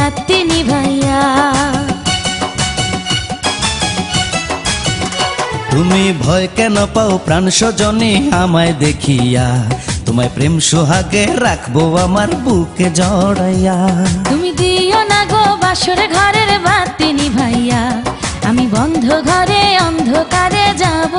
ঘরের নিভাইয়া। তুমি ভয় কেন পাও প্রাণ স্বজনে আমায় দেখিয়া? তোমায় প্রেম সোহাগে রাখব আমার বুকে জড়াইয়া। তুমি দিও না গো বাসর ঘরের বাতি নিভাইয়া। আমি বন্ধ ঘরে অন্ধকারে যাব